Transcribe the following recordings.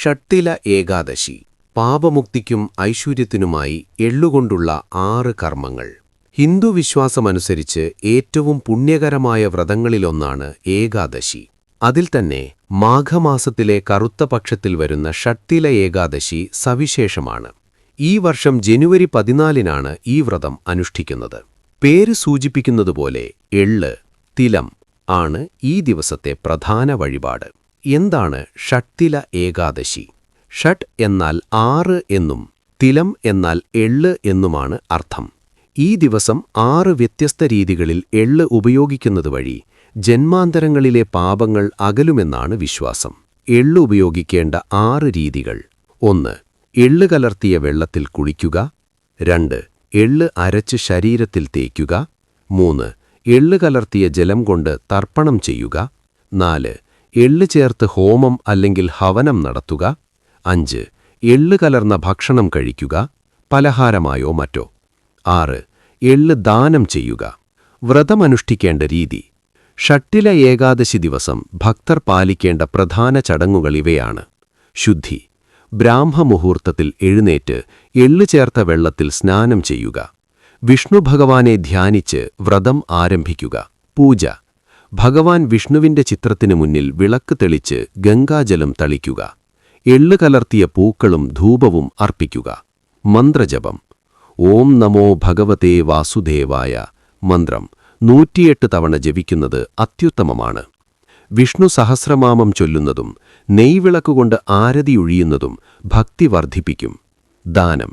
ഷട്ടില ഏകാദശി. പാപമുക്തിക്കും ഐശ്വര്യത്തിനുമായി എള്ളുകൊണ്ടുള്ള ആറ് കർമ്മങ്ങൾ. ഹിന്ദു വിശ്വാസമനുസരിച്ച് ഏറ്റവും പുണ്യകരമായ വ്രതങ്ങളിലൊന്നാണ് ഏകാദശി. അതിൽ തന്നെ മാഘമാസത്തിലെ കറുത്ത പക്ഷത്തിൽ വരുന്ന ഷട്ടില ഏകാദശി സവിശേഷമാണ്. ഈ വർഷം ജനുവരി പതിനാലിനാണ് ഈ വ്രതം അനുഷ്ഠിക്കുന്നത്. പേര് സൂചിപ്പിക്കുന്നതുപോലെ എള്ള് തിലം ആണ് ഈ ദിവസത്തെ പ്രധാന വഴിപാട്. എന്താണ് ഷട്ടില ഏകാദശി? ഷട്ട് എന്നാൽ ആറ് എന്നും തിലം എന്നാൽ എള്ള് എന്നുമാണ് അർത്ഥം. ഈ ദിവസം ആറ് വ്യത്യസ്ത രീതികളിൽ എള്ള് ഉപയോഗിക്കുന്നത് വഴി ജന്മാന്തരങ്ങളിലെ പാപങ്ങൾ അകലുമെന്നാണ് വിശ്വാസം. എള്ള് ഉപയോഗിക്കേണ്ട ആറ് രീതികൾ. ഒന്ന് എള്ള് കലർത്തിയ വെള്ളത്തിൽ കുളിക്കുക. രണ്ട് എള്ള് അരച്ച് ശരീരത്തിൽ തേക്കുക. മൂന്ന് എള്ള് കലർത്തിയ ജലം കൊണ്ട് തർപ്പണം ചെയ്യുക. നാല് എള്ള് ചേർത്ത് ഹോമം അല്ലെങ്കിൽ ഹവനം നടത്തുക. അഞ്ച് എള്ള് കലർന്ന ഭക്ഷണം കഴിക്കുക. പലഹാരമായോ മറ്റോ. ആറ് എള്ള് ദാനം ചെയ്യുക. വ്രതമനുഷ്ഠിക്കേണ്ട രീതി. ഷട്ടില ഏകാദശി ദിവസം ഭക്തർ പാലിക്കേണ്ട പ്രധാന ചടങ്ങുകൾ ഇവയാണ്. ശുദ്ധി. ബ്രാഹ്മമുഹൂർത്തത്തിൽ എഴുന്നേറ്റ് എള്ളു ചേർത്ത വെള്ളത്തിൽ സ്നാനം ചെയ്യുക. വിഷ്ണു ഭഗവാനെ ധ്യാനിച്ച് വ്രതം ആരംഭിക്കുക. പൂജ. ഭഗവാൻ വിഷ്ണുവിന്റെ ചിത്രത്തിനു മുന്നിൽ വിളക്ക് തെളിച്ച് ഗംഗാജലം തളിക്കുക. എള്ളു കലർത്തിയ പൂക്കളും ധൂപവും അർപ്പിക്കുക. മന്ത്രജപം. ഓം നമോ ഭഗവതേ വാസുദേവായ മന്ത്രം. നൂറ്റിയെട്ട് തവണ ജപിക്കുന്നത് അത്യുത്തമമാണ്. വിഷ്ണു സഹസ്രമാമം ചൊല്ലുന്നതും നെയ്വിളക്കുകൊണ്ട് ആരതിയൊഴിയുന്നതും ഭക്തി വർദ്ധിപ്പിക്കും. ദാനം.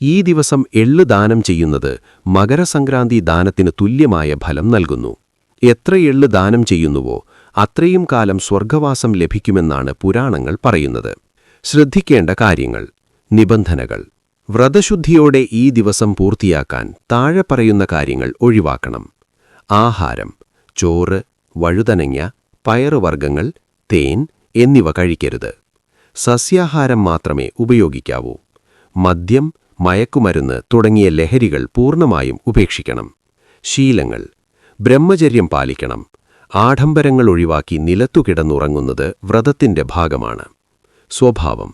ഈ ദിവസം എള്ള് ദാനം ചെയ്യുന്നത് മകരസംക്രാന്തി ദാനത്തിന് തുല്യമായ ഫലം നൽകുന്നു. എത്ര എള്ള് ദാനം ചെയ്യുന്നുവോ അത്രയും കാലം സ്വർഗവാസം ലഭിക്കുമെന്നാണ് പുരാണങ്ങൾ പറയുന്നത്. ശ്രദ്ധിക്കേണ്ട കാര്യങ്ങൾ. നിബന്ധനകൾ. വ്രതശുദ്ധിയോടെ ഈ ദിവസം പൂർത്തിയാക്കാൻ താഴെ പറയുന്ന കാര്യങ്ങൾ ഒഴിവാക്കണം. ആഹാരം. ചോറ് വഴുതനങ്ങ പയറുവർഗങ്ങൾ തേൻ എന്നിവ കഴിക്കരുത്. സസ്യാഹാരം മാത്രമേ ഉപയോഗിക്കാവൂ. മദ്യം മയക്കുമരുന്ന് തുടങ്ങിയ ലഹരികൾ പൂർണമായും ഉപേക്ഷിക്കണം. ശീലങ്ങൾ. ബ്രഹ്മചര്യം പാലിക്കണം. ആഡംബരങ്ങൾ ഒഴിവാക്കി നിലത്തു കിടന്നുറങ്ങുന്നത് വ്രതത്തിന്റെ ഭാഗമാണ്. സ്വഭാവം.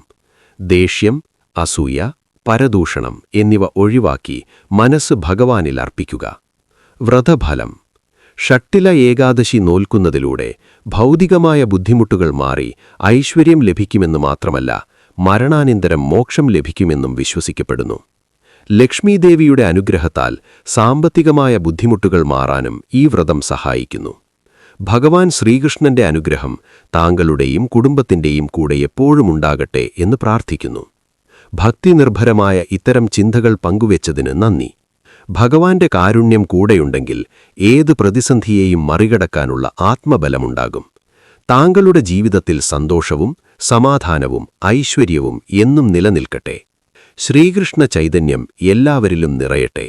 ദേഷ്യം അസൂയ പരദൂഷണം എന്നിവ ഒഴിവാക്കി മനസ്സ് ഭഗവാനിൽ അർപ്പിക്കുക. വ്രതഫലം. ഷട്ടില ഏകാദശി നോൽക്കുന്നതിലൂടെ ഭൗതികമായ ബുദ്ധിമുട്ടുകൾ മാറി ഐശ്വര്യം ലഭിക്കുമെന്ന് മാത്രമല്ല മരണാനന്തരം മോക്ഷം ലഭിക്കുമെന്നും വിശ്വസിക്കപ്പെടുന്നു. ലക്ഷ്മീദേവിയുടെ അനുഗ്രഹത്താൽ സാമ്പത്തികമായ ബുദ്ധിമുട്ടുകൾ മാറാനും ഈ വ്രതം സഹായിക്കുന്നു. ഭഗവാൻ ശ്രീകൃഷ്ണന്റെ അനുഗ്രഹം താങ്കളുടെയും കുടുംബത്തിന്റെയും കൂടെ എപ്പോഴും ഉണ്ടാകട്ടെ എന്ന് പ്രാർത്ഥിക്കുന്നു. ഭക്തിനിർഭരമായ ഇത്തരം ചിന്തകൾ പങ്കുവെച്ചതിന് നന്ദി. ഭഗവാന്റെ കാരുണ്യം കൂടെയുണ്ടെങ്കിൽ ഏത് പ്രതിസന്ധിയെയും മറികടക്കാനുള്ള ആത്മബലമുണ്ടാകും. താങ്കളുടെ ജീവിതത്തിൽ സന്തോഷവും സമാധാനവും ഐശ്വര്യവും എന്നും നിലനിൽക്കട്ടെ. ശ്രീകൃഷ്ണ ചൈതന്യം എല്ലാവരിലും നിറയട്ടെ.